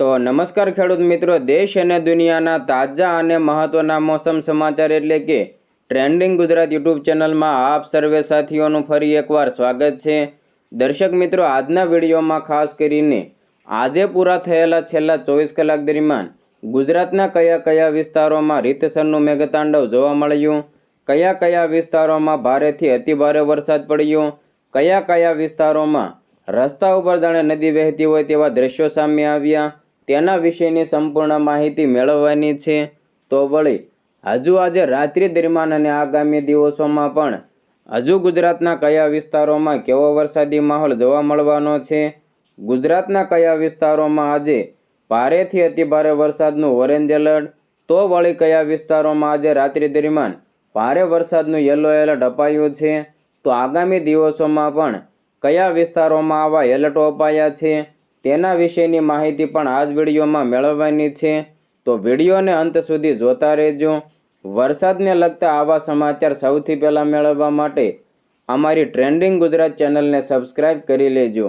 તો નમસ્કાર ખેડૂત મિત્રો, દેશ અને દુનિયાના તાજા અને મહત્વના મોસમ સમાચાર એટલે કે ટ્રેન્ડિંગ ગુજરાત યુટ્યુબ ચેનલમાં આપ સર્વે સાથીઓનું ફરી એકવાર સ્વાગત છે. દર્શક મિત્રો, આજના વિડીયોમાં ખાસ કરીને આજે પૂરા થયેલા છેલ્લા ચોવીસ કલાક દરમિયાન ગુજરાતના કયા કયા વિસ્તારોમાં રીતસરનું મેઘતાંડવ જોવા મળ્યું? કયા કયા વિસ્તારોમાં ભારેથી અતિભારે વરસાદ પડ્યો? કયા કયા વિસ્તારોમાં રસ્તા ઉપર જાણે નદી વહેતી હોય તેવા દ્રશ્યો સામે આવ્યા? તેના વિશેની સંપૂર્ણ માહિતી મેળવવાની છે. તો વળી, હજુ આજે રાત્રિ દરમિયાન અને આગામી દિવસોમાં પણ હજુ ગુજરાતના કયા વિસ્તારોમાં કેવો વરસાદી માહોલ જોવા મળવાનો છે? ગુજરાતના કયા વિસ્તારોમાં આજે ભારેથી અતિભારે વરસાદનું ઓરેન્જ એલર્ટ તો વળી, કયા વિસ્તારોમાં આજે રાત્રિ દરમિયાન ભારે વરસાદનું યલો એલર્ટ અપાયું છે? તો આગામી દિવસોમાં પણ કયા વિસ્તારોમાં આવા એલર્ટો અપાયા છે? તેના વિશેની માહિતી પણ આ જ વિડીયોમાં મેળવવાની છે. તો વિડીયોને અંત સુધી જોતા રહેજો. વરસાદને લગતા આવા સમાચાર સૌથી પહેલાં મેળવવા માટે અમારી ટ્રેન્ડિંગ ગુજરાત ચેનલને સબસ્ક્રાઇબ કરી લેજો.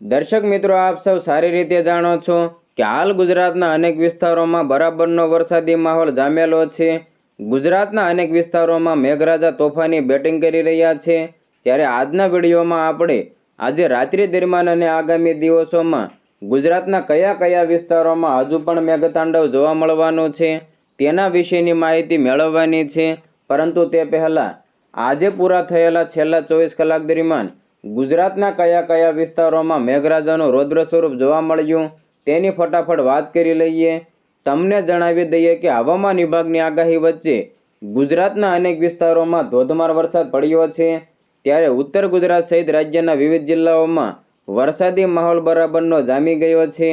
દર્શક મિત્રો, આપ સૌ સારી રીતે જાણો છો કે હાલ ગુજરાતના અનેક વિસ્તારોમાં બરાબરનો વરસાદી માહોલ જામેલો છે. ગુજરાતના અનેક વિસ્તારોમાં મેઘરાજા તોફાની બેટિંગ કરી રહ્યા છે. ત્યારે આજના વિડીયોમાં આપણે આજે રાત્રિ દરમિયાન અને આગામી દિવસોમાં ગુજરાતના કયા કયા વિસ્તારોમાં હજુ પણ મેઘતાંડવ જોવા મળવાનો છે, તેના વિશેની માહિતી મેળવવાની છે. પરંતુ તે પહેલાં આજે પૂરા થયેલા છેલ્લા ચોવીસ કલાક દરમિયાન ગુજરાતના કયા કયા વિસ્તારોમાં મેઘરાજાનું રૌદ્ર સ્વરૂપ જોવા મળ્યું, તેની ફટાફટ વાત કરી લઈએ. તમને જણાવી દઈએ કે હવામાન વિભાગની આગાહી વચ્ચે ગુજરાતના અનેક વિસ્તારોમાં ધોધમાર વરસાદ પડ્યો છે. ત્યારે ઉત્તર ગુજરાત સહિત રાજ્યના વિવિધ જિલ્લાઓમાં વરસાદી માહોલ બરાબરનો જામી ગયો છે.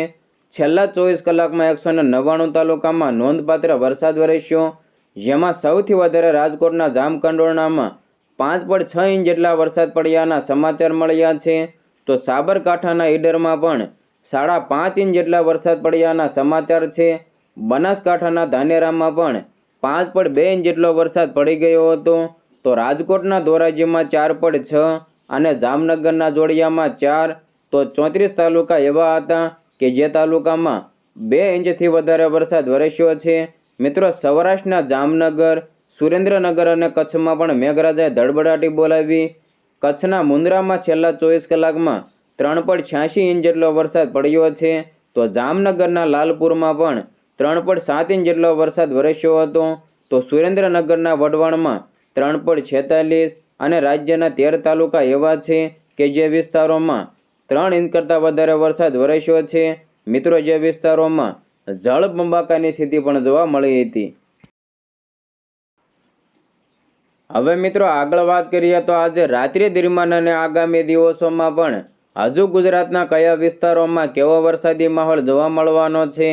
છેલ્લા ચોવીસ કલાકમાં એકસો નવ્વાણું તાલુકામાં નોંધપાત્ર વરસાદ વરસ્યો. જેમાં સૌથી વધારે રાજકોટના જામકંડોરણામાં પાંચ પોઈન્ટ છ ઇંચ જેટલા વરસાદ પડ્યાના સમાચાર મળ્યા છે. તો સાબરકાંઠાના ઈડરમાં પણ સાડા પાંચ ઇંચ જેટલા વરસાદ પડ્યાના સમાચાર છે. બનાસકાંઠાના ધાનેરામાં પણ પાંચ પોઈન્ટ બે ઇંચ જેટલો વરસાદ પડી ગયો હતો. તો રાજકોટના ધોરાજીમાં ચાર પોઈન્ટ છ અને જામનગરના જોડિયામાં ચાર. તો ચોત્રીસ તાલુકા એવા હતા કે જે તાલુકામાં બે ઇંચથી વધારે વરસાદ વરસ્યો છે. મિત્રો, સૌરાષ્ટ્રના જામનગર, સુરેન્દ્રનગર અને કચ્છમાં પણ મેઘરાજાએ ધડબડાટી બોલાવી. કચ્છના મુન્દ્રામાં છેલ્લા ચોવીસ કલાકમાં ત્રણ પોઈન્ટ છ્યાસી ઇંચ જેટલો વરસાદ પડ્યો છે. તો જામનગરના લાલપુરમાં પણ ત્રણ પોઈન્ટ સાત ઇંચ જેટલો વરસાદ વરસ્યો હતો. તો સુરેન્દ્રનગરના વઢવાણમાં ત્રણ પોઈન્ટ છેતાલીસ અને રાજ્યના તેર તાલુકા એવા છે કે જે વિસ્તારોમાં ત્રણ ઇંચ કરતાં વધારે વરસાદ વરસ્યો છે. મિત્રો, જે વિસ્તારોમાં જળબંબાકાની સ્થિતિ પણ જોવા મળી હતી. હવે મિત્રો, આગળ વાત કરીએ તો આજે રાત્રિ દરમિયાન અને આગામી દિવસોમાં પણ હજુ ગુજરાતના કયા વિસ્તારોમાં કેવો વરસાદી માહોલ જોવા મળવાનો છે?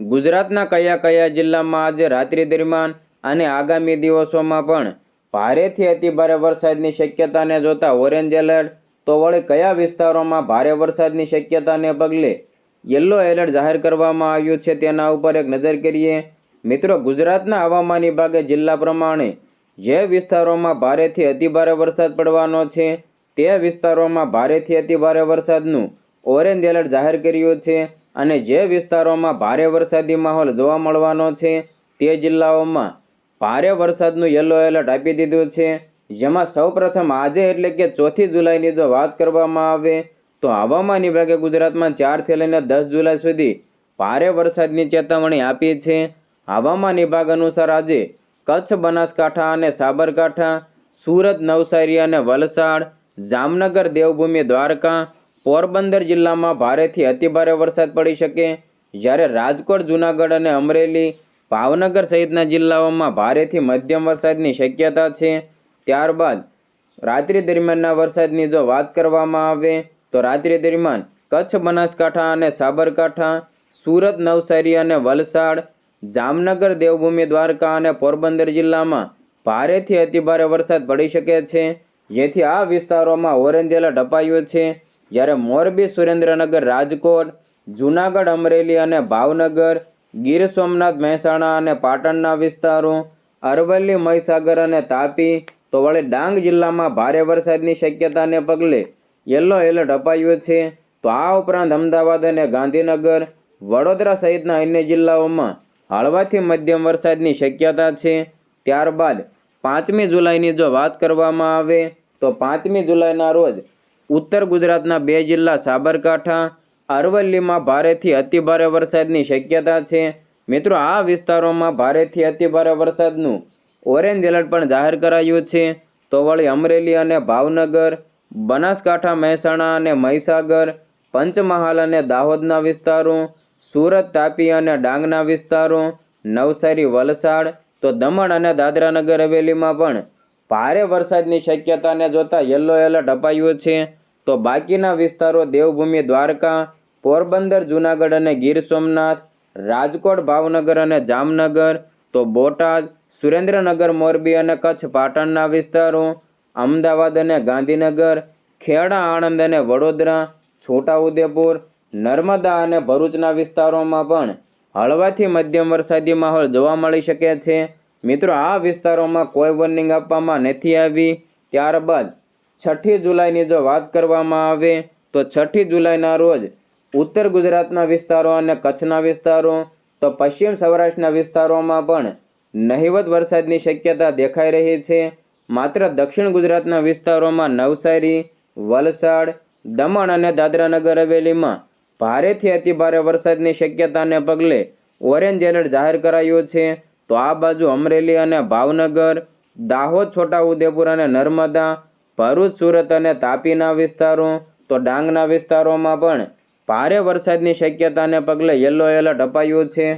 ગુજરાતના કયા કયા જિલ્લામાં આજે રાત્રિ દરમિયાન અને આગામી દિવસોમાં પણ ભારેથી અતિભારે વરસાદની શક્યતાને જોતા ઓરેન્જ એલર્ટ તો વળી કયા વિસ્તારોમાં ભારે વરસાદની શક્યતાને પગલે યલો એલર્ટ જાહેર કરવામાં આવ્યું છે તેના ઉપર એક નજર કરીએ. મિત્રો, ગુજરાતના હવામાન વિભાગે જિલ્લા પ્રમાણે જે વિસ્તારોમાં ભારેથી અતિભારે વરસાદ પડવાનો છે, તે વિસ્તારોમાં ભારેથી અતિભારે વરસાદનું ઓરેન્જ એલર્ટ જાહેર કર્યું છે અને જે વિસ્તારોમાં ભારે વરસાદી માહોલ જોવા મળવાનો છે, તે જિલ્લાઓમાં ભારે વરસાદનું યલો એલર્ટ આપી દીધું છે. જેમાં સૌપ્રથમ આજે એટલે કે ચોથી જુલાઈની જો વાત કરવામાં આવે, તો હવામાન વિભાગે ગુજરાતમાં ચારથી લઈને દસ જુલાઈ સુધી ભારે વરસાદની ચેતવણી આપી છે. હવામાન વિભાગ અનુસાર આજે કચ્છ, બનાસકાંઠા અને સાબરકાંઠા, સુરત, નવસારી અને વલસાડ, જામનગર, દેવભૂમિ, દ્વારકા, પોરબંદર જિલ્લામાં ભારેથી અતિભારે વરસાદ પડી શકે. જ્યારે રાજકોટ, જૂનાગઢ અને અમરેલી ભાવનગર સહિતના જિલ્લાઓમાં ભારેથી મધ્યમ વરસાદની શક્યતા છે. ત્યારબાદ રાત્રિ દરમિયાનના વરસાદની જો વાત કરવામાં આવે, તો રાત્રિ દરમિયાન કચ્છ, બનાસકાંઠા અને સાબરકાંઠા, સુરત, નવસારી અને વલસાડ, જામનગર, દેવભૂમિ, દ્વારકા અને પોરબંદર જિલ્લામાં ભારેથી અતિભારે વરસાદ પડી શકે છે. જેથી આ વિસ્તારોમાં ઓરેન્જ એલર્ટ અપાયું છે. જ્યારે મોરબી, સુરેન્દ્રનગર, રાજકોટ, જૂનાગઢ, અમરેલી અને ભાવનગર ગીર સોમનાથ, મહેસાણા અને પાટણના વિસ્તારો, અરવલ્લી, મહીસાગર અને તાપી, તો વળી ડાંગ જિલ્લામાં ભારે વરસાદની શક્યતાને પગલે યલો એલર્ટ અપાયું છે. તો આ ઉપરાંત અમદાવાદ અને ગાંધીનગર, વડોદરા સહિતના અન્ય જિલ્લાઓમાં હળવાથી મધ્યમ વરસાદની શક્યતા છે. ત્યારબાદ પાંચમી જુલાઈની જો વાત કરવામાં આવે, તો પાંચમી જુલાઈના રોજ ઉત્તર ગુજરાતના બે જિલ્લા સાબરકાંઠા અરવલ્લીમાં ભારેથી અતિભારે વરસાદની શક્યતા છે. મિત્રો, આ વિસ્તારોમાં ભારેથી અતિભારે વરસાદનું ઓરેન્જ એલર્ટ પણ જાહેર કરાયું છે. તો વળી અમરેલી અને ભાવનગર, બનાસકાંઠા, મહેસાણા અને મહીસાગર, પંચમહાલ અને દાહોદના વિસ્તારો, સુરત, તાપી અને ડાંગના વિસ્તારો, નવસારી, વલસાડ, તો દમણ અને દાદરાનગર હવેલીમાં પણ ભારે વરસાદની શક્યતાને જોતા યલો એલર્ટ અપાયું છે. તો બાકીના વિસ્તારો દેવભૂમિ, દ્વારકા, પોરબંદર, જૂનાગઢ અને ગીર સોમનાથ, રાજકોટ, ભાવનગર અને જામનગર, તો બોટાદ, સુરેન્દ્રનગર, મોરબી અને કચ્છ, પાટણના વિસ્તારો, અમદાવાદ અને ગાંધીનગર, ખેડા, આણંદ અને વડોદરા, છોટાઉદેપુર, નર્મદા અને ભરૂચના વિસ્તારોમાં પણ હળવાથી મધ્યમ વરસાદી માહોલ જોવા મળી શકે છે. મિત્રો, આ વિસ્તારોમાં કોઈ વોર્નિંગ આપવામાં નથી આવી. ત્યારબાદ છઠ્ઠી જુલાઈની જો વાત કરવામાં આવે, તો છઠ્ઠી જુલાઈના રોજ ઉત્તર ગુજરાતના વિસ્તારો અને કચ્છના વિસ્તારો, તો પશ્ચિમ સૌરાષ્ટ્રના વિસ્તારોમાં પણ નહિવત વરસાદની શક્યતા દેખાઈ રહી છે. માત્ર દક્ષિણ ગુજરાતના વિસ્તારોમાં નવસારી, વલસાડ, દમણ અને દાદરાનગર હવેલીમાં ભારેથી અતિભારે વરસાદની શક્યતાને પગલે ઓરેન્જ એલર્ટ જાહેર કરાયું છે. તો આ બાજુ અમરેલી અને ભાવનગર, દાહોદ, છોટાઉદેપુર અને નર્મદા ભરૂચ, સુરત અને તાપીના વિસ્તારો, તો ડાંગના વિસ્તારોમાં પણ ભારે વરસાદની શક્યતાને પગલે યલો એલર્ટ અપાયું છે.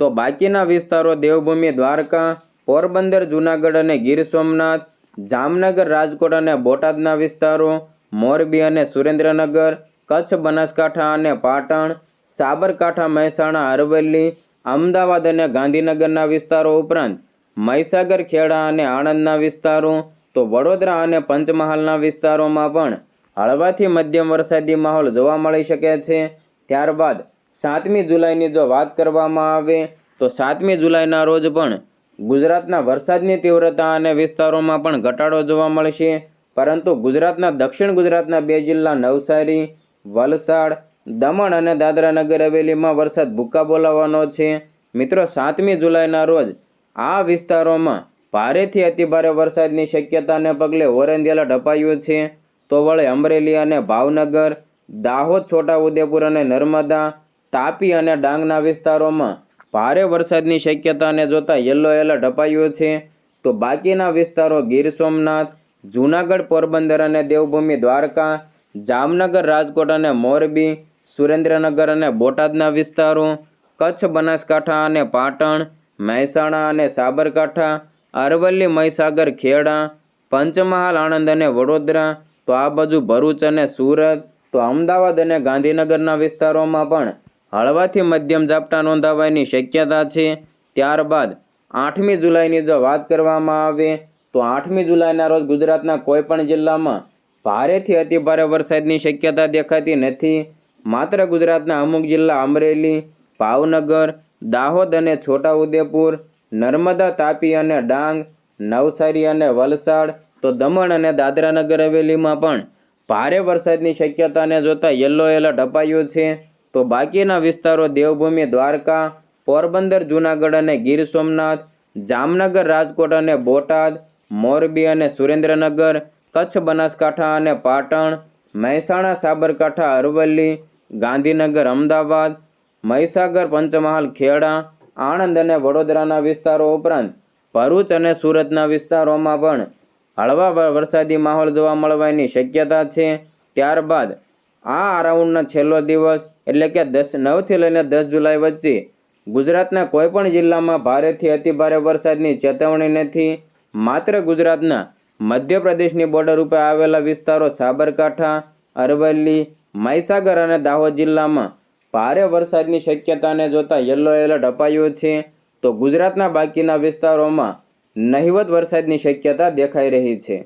તો બાકીના વિસ્તારો દેવભૂમિ, દ્વારકા, પોરબંદર, જૂનાગઢ અને ગીર સોમનાથ, જામનગર, રાજકોટ અને બોટાદના વિસ્તારો, મોરબી અને સુરેન્દ્રનગર, કચ્છ, બનાસકાંઠા અને પાટણ, સાબરકાંઠા, મહેસાણા, અરવલ્લી, અમદાવાદ અને ગાંધીનગરના વિસ્તારો ઉપરાંત મહીસાગર, ખેડા અને આણંદના વિસ્તારો તો વડોદરા અને પંચમહાલના વિસ્તારોમાં પણ હળવાથી મધ્યમ વરસાદી માહોલ જોવા મળી શકે છે. ત્યારબાદ સાતમી જુલાઈની જો વાત કરવામાં આવે, તો સાતમી જુલાઈના રોજ પણ ગુજરાતના વરસાદની તીવ્રતા અને વિસ્તારોમાં પણ ઘટાડો જોવા મળશે. પરંતુ ગુજરાતના દક્ષિણ ગુજરાતના બે જિલ્લા નવસારી, વલસાડ, દમણ અને દાદરાનગર હવેલીમાં વરસાદ ભૂક્કા બોલાવવાનો છે. મિત્રો, સાતમી જુલાઈના રોજ આ વિસ્તારોમાં ભારેથી અતિભારે વરસાદની શક્યતાને પગલે ઓરેન્જ એલર્ટ છે. તો વળે અમરેલી અને ભાવનગર, દાહોદ છોટાઉદેપુર અને નર્મદા, તાપી અને ડાંગના વિસ્તારોમાં ભારે વરસાદની શક્યતાને જોતા યલો એલર્ટ અપાયું છે. તો બાકીના વિસ્તારો ગીર સોમનાથ, જૂનાગઢ, પોરબંદર અને દેવભૂમિ, દ્વારકા, જામનગર, રાજકોટ અને મોરબી, સુરેન્દ્રનગર અને બોટાદના વિસ્તારો, કચ્છ, બનાસકાંઠા અને પાટણ, મહેસાણા અને સાબરકાંઠા અરવલ્લી, મહીસાગર, ખેડા, પંચમહાલ, આણંદ અને વડોદરા, તો આ બાજુ ભરૂચ અને સુરત, તો અમદાવાદ અને ગાંધીનગરના વિસ્તારોમાં પણ હળવાથી મધ્યમ ઝાપટા નોંધાવાની શક્યતા છે. ત્યારબાદ આઠમી જુલાઈની જો વાત કરવામાં આવે, તો આઠમી જુલાઈના રોજ ગુજરાતના કોઈપણ જિલ્લામાં ભારેથી અતિભારે વરસાદની શક્યતા દેખાતી નથી. માત્ર ગુજરાતના અમુક જિલ્લા અમરેલી, ભાવનગર, દાહોદ અને છોટાઉદેપુર નર્મદા તાપી અને ડાંગ, નવસારી અને વલસાડ, તો દમણ અને દાદરાનગર હવેલીમાં પણ ભારે વરસાદની શક્યતાને જોતાં યલો એલર્ટ અપાયું છે. તો બાકીના વિસ્તારો દેવભૂમિ, દ્વારકા, પોરબંદર, જૂનાગઢ અને ગીર સોમનાથ, જામનગર, રાજકોટ અને બોટાદ, મોરબી અને સુરેન્દ્રનગર, કચ્છ, બનાસકાંઠા અને પાટણ, મહેસાણા, સાબરકાંઠા, અરવલ્લી, ગાંધીનગર, અમદાવાદ, મહીસાગર, પંચમહાલ, ખેડા આણંદ અને વડોદરાના વિસ્તારો ઉપરાંત ભરૂચ અને સુરતના વિસ્તારોમાં પણ હળવા વરસાદી માહોલ જોવા મળવાની શક્યતા છે. ત્યારબાદ આ રાઉન્ડનો છેલ્લો દિવસ એટલે કે દસ, નવથી લઈને દસ જુલાઈ વચ્ચે ગુજરાતના કોઈપણ જિલ્લામાં ભારેથી અતિભારે વરસાદની ચેતવણી નથી. માત્ર ગુજરાતના મધ્યપ્રદેશની બોર્ડર ઉપર આવેલા વિસ્તારો સાબરકાંઠા, અરવલ્લી, મહીસાગર અને દાહોદ જિલ્લામાં ભારે વરસાદની શક્યતાને જોતા યલો એલર્ટ અપાયું છે. તો ગુજરાતના બાકીના વિસ્તારોમાં નહિવત વરસાદની શક્યતા દેખાઈ રહી છે.